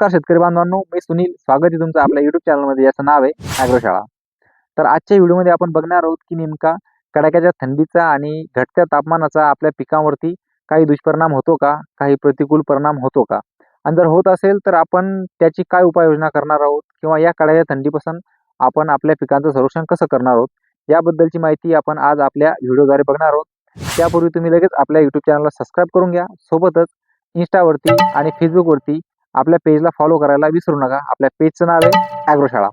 नमस्कार शेतकरी बांधवांनो. मी सुनील. स्वागत आहे तुमचं आपल्या युट्यूब चॅनलमध्ये याचं नाव आहे ॲग्रोशाळा तर आजच्या व्हिडिओमध्ये आपण बघणार आहोत की नेमका कडाक्याच्या थंडीचा आणि घटत्या तापमानाचा आपल्या पिकांवरती काही दुष्परिणाम होतो का? काही प्रतिकूल परिणाम होतो का? आणि जर होत असेल तर आपण त्याची काय उपाययोजना करणार आहोत? किंवा या कडाक्याच्या थंडीपासून आपण आपल्या पिकांचं संरक्षण कसं करणार आहोत? याबद्दलची माहिती आपण आज आपल्या व्हिडिओद्वारे बघणार आहोत. त्यापूर्वी तुम्ही लगेच आपल्या यूट्यूब चॅनलला सबस्क्राईब करून घ्या. सोबतच इन्स्टावरती आणि फेसबुकवरती आपल्या पेजला फॉलो करायला विसरू नका. आपल्या पेजचं नाव आहे ॲग्रोशाळा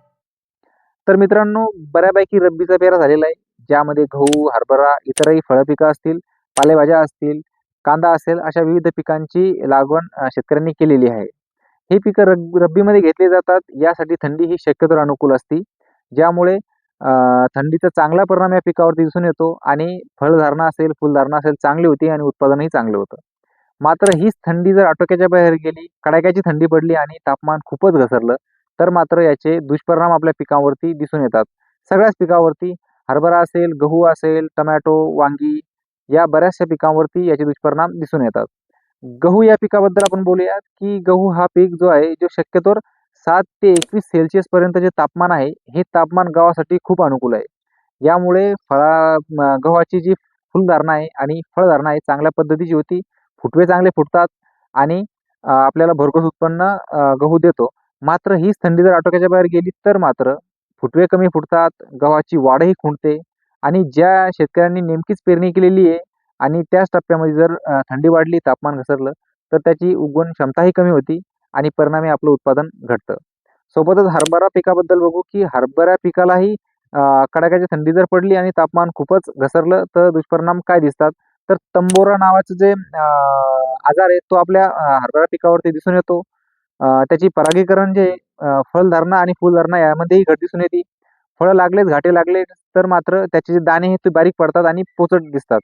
तर मित्रांनो बऱ्यापैकी रब्बीचा पेरा झालेला आहे. ज्यामध्ये गहू हरभरा इतरही फळं पिकं असतील पालेभाज्या असतील कांदा असेल अशा विविध पिकांची लागवण शेतकऱ्यांनी केलेली आहे. ही पिकं रब रब्बीमध्ये घेतली जातात. यासाठी थंडी ही शक्यतो अनुकूल असते. ज्यामुळे थंडीचा चांगला परिणाम या पिकावरती दिसून येतो आणि फळधारणा असेल फुलधारणा असेल चांगली होती आणि उत्पादनही चांगलं होतं. मात्र हीच थंडी जर आटोक्याच्या बाहेर गेली कडाक्याची थंडी पडली आणि तापमान खूपच घसरलं तर मात्र याचे दुष्परिणाम आपल्या पिकांवरती दिसून येतात. सगळ्याच पिकावरती हरभरा असेल गहू असेल टमॅटो वांगी या बऱ्याचशा पिकांवरती याचे दुष्परिणाम दिसून येतात. गहू या पिकाबद्दल आपण बोलूयात की गहू हा पीक जो आहे जो शक्यतोवर सात ते एकवीस सेल्सिअस पर्यंत जे तापमान आहे हे तापमान गव्हासाठी खूप अनुकूल आहे. यामुळे फळा गव्हाची जी फुलधारणा आहे आणि फळधारणा आहे चांगल्या पद्धतीची होती. फुटवे चांगले फुटतात आणि आपल्याला भरघोस उत्पन्न गहू देतो. मात्र हीच थंडी जर आटोक्याच्या बाहेर गेली तर मात्र फुटवे कमी फुटतात गव्हाची वाढही खुंटते आणि ज्या शेतकऱ्यांनी नेमकीच पेरणी केलेली आहे आणि त्याच टप्प्यामध्ये जर थंडी वाढली तापमान घसरलं तर त्याची उगवण क्षमताही कमी होती आणि परिणामी आपलं उत्पादन घटतं. सोबतच हरभरा पिकाबद्दल बघू की हरभरा पिकालाही कडाक्याची थंडी जर पडली आणि तापमान खूपच घसरलं तर दुष्परिणाम काय दिसतात? तर तंबोरा नावाचं जे आजार आहे तो आपल्या हरभरा पिकावरती दिसून येतो. त्याची परागीकरण जे फळधारणा आणि फुलधारणा यामध्येही घट दिसून येते. फळं लागलेच घाटे लागले तर मात्र त्याचे जे दाणे हे ते बारीक पडतात आणि पोचट दिसतात.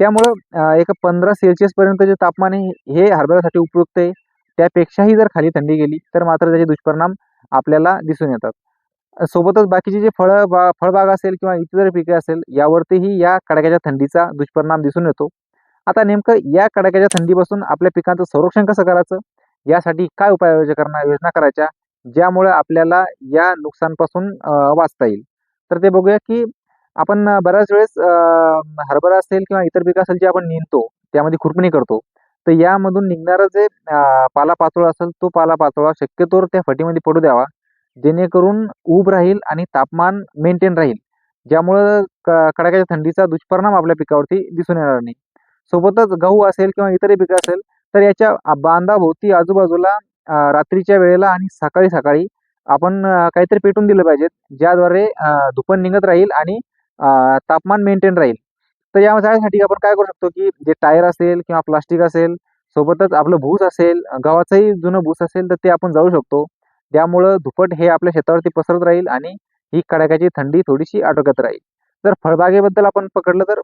त्यामुळं एका एक पंधरा सेल्सिअस पर्यंत जे तापमान आहे हे हरभऱ्यासाठी उपयुक्त आहे. त्यापेक्षाही जर खाली थंडी गेली तर मात्र त्याचे दुष्परिणाम आपल्याला दिसून येतात. सोबतच बाकीचे जे फळं बा फळबाग असेल किंवा इतर पिके असेल यावरतीही या कडाक्याच्या थंडीचा दुष्परिणाम दिसून येतो. आता नेमकं या कडाक्याच्या थंडीपासून आपल्या पिकांचं संरक्षण कसं करायचं? यासाठी काय उपाययोजना करणं योजना करायच्या? ज्यामुळे आपल्याला या नुकसानपासून वाचता येईल. तर ते बघूया की आपण बऱ्याच वेळेस हरभरा असेल किंवा इतर पिकं असेल जे आपण निंदतो त्यामध्ये खुरपणी करतो. तर यामधून निघणारं जे अ, पालापाचोळा असेल तो पालापाचोळा शक्यतोवर त्या फटीमध्ये पडू द्यावा. जेणेकरून ऊब राहील आणि तापमान मेंटेन राहील. ज्यामुळं क कडाक्याच्या थंडीचा दुष्परिणाम आपल्या पिकावरती दिसून येणार नाही. सोबतच गहू असेल किंवा इतरही पिकं असेल तर याच्या बांधाभोवती आजूबाजूला रात्रीच्या वेळेला आणि सकाळी सकाळी आपण काहीतरी पेटून दिलं पाहिजे ज्याद्वारे धुपन निघत राहील आणि तापमान मेंटेन राहील. तर या झाडासाठी आपण काय करू शकतो की जे टायर असेल किंवा प्लास्टिक असेल सोबतच आपलं भूस असेल गव्हाचंही जुनं भूस असेल तर ते आपण जाळू शकतो. त्यामुळं धुपट हे आपल्या शेतावरती पसरत राहील आणि ही कडाक्याची थंडी थोडीशी आटोक्यात राहील. तर फळबागेबद्दल आपण पकडलं तर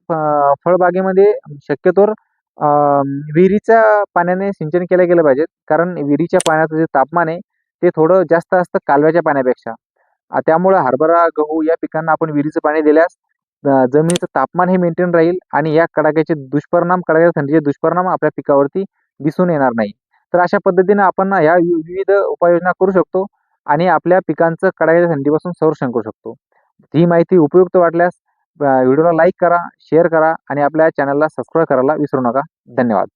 फळबागेमध्ये शक्यतोवर विहिरीच्या पाण्याने सिंचन केलं गेलं पाहिजे. कारण विहिरीच्या पाण्याचं जे तापमान आहे ते थोडं जास्त असतं कालव्याच्या पाण्यापेक्षा. त्यामुळं हरभरा गहू या पिकांना आपण विहिरीचं पाणी दिल्यास जमिनीचं तापमान हे मेंटेन राहील आणि या कडाक्याचे दुष्परिणाम कडाक्याच्या थंडीचे दुष्परिणाम आपल्या पिकावरती दिसून येणार नाही. तर अशा पद्धतीने आपण ह्या वि- विविध उपाययोजना करू शकतो आणि आपल्या पिकांचं कडाक्याच्या थंडीपासून संरक्षण करू शकतो. ही माहिती उपयुक्त वाटल्यास व्हिडिओला लाईक करा शेअर करा आणि आपल्या चॅनलला सबस्क्राईब करायला विसरू नका. धन्यवाद.